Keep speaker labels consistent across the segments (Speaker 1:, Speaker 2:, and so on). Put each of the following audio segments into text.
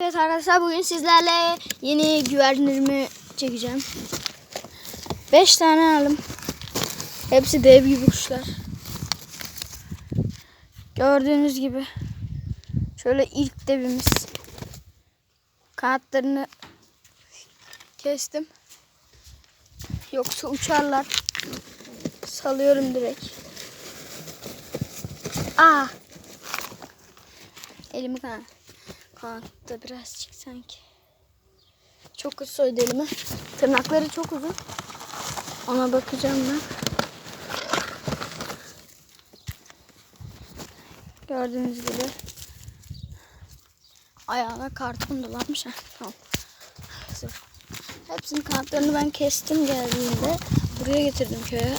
Speaker 1: Evet arkadaşlar bugün sizlerle yeni güvercinlerimi çekeceğim. 5 tane aldım. Hepsi dev gibi kuşlar. Gördüğünüz gibi. Şöyle ilk devimiz. Kanatlarını kestim. Yoksa uçarlar. Salıyorum direkt. Aa! Elimi kan kanatta birazcık sanki. Çok kötü soydu elimi. Tırnakları çok uzun. Ona bakacağım ben. Gördüğünüz gibi. Ayağına karton dolanmış. Ha, tamam. Hepsinin kanatlarını ben kestim geldiğinde. Buraya getirdim köye.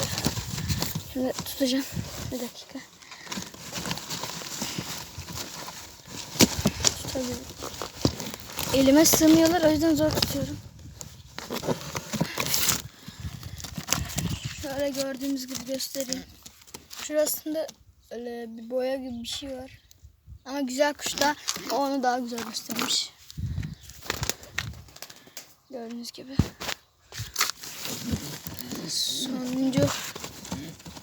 Speaker 1: Şimdi tutacağım. Bir dakika. Tutabilirim. Elime sığmıyorlar o yüzden zor tutuyorum. Şöyle gördüğünüz gibi göstereyim. Şurasında öyle bir boya gibi bir şey var. Ama güzel kuş da onu daha güzel göstermiş. Gördüğünüz gibi. Sonuncu.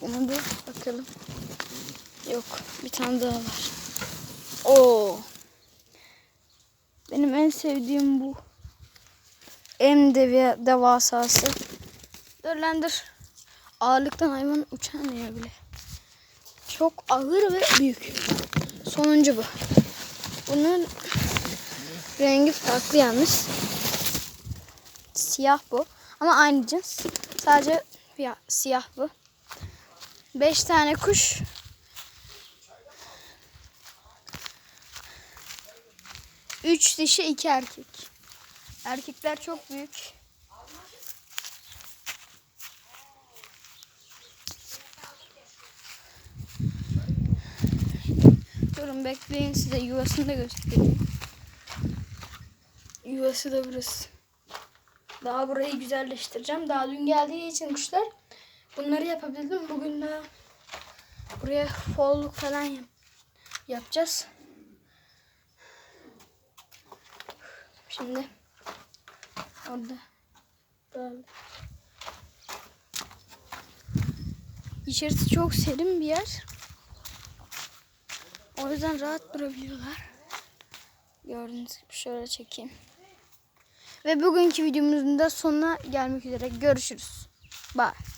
Speaker 1: Bunu da bakalım. Yok bir tane daha var. Oo. En sevdiğim bu. En devi devasası. Dur. Ağırlıktan hayvan uçamıyor bile. Çok ağır ve büyük. Sonuncu bu. Bunun rengi farklı yalnız. Siyah bu. Ama aynı cins. Sadece ya, siyah bu. Beş tane kuş. Üç dişi iki erkek. Erkekler çok büyük. Durun bekleyin size yuvasını da göstereyim. Yuvası da burası. Daha burayı güzelleştireceğim. Daha dün geldiği için kuşlar bunları yapabildim. Bugün de buraya folluk falan yap yapacağız. Şimdi orada böyle. İçerisi çok serin bir yer. O yüzden rahat durabiliyorlar. Gördüğünüz gibi şöyle çekeyim. Ve bugünkü videomuzun da sonuna gelmek üzere. Görüşürüz. Bye.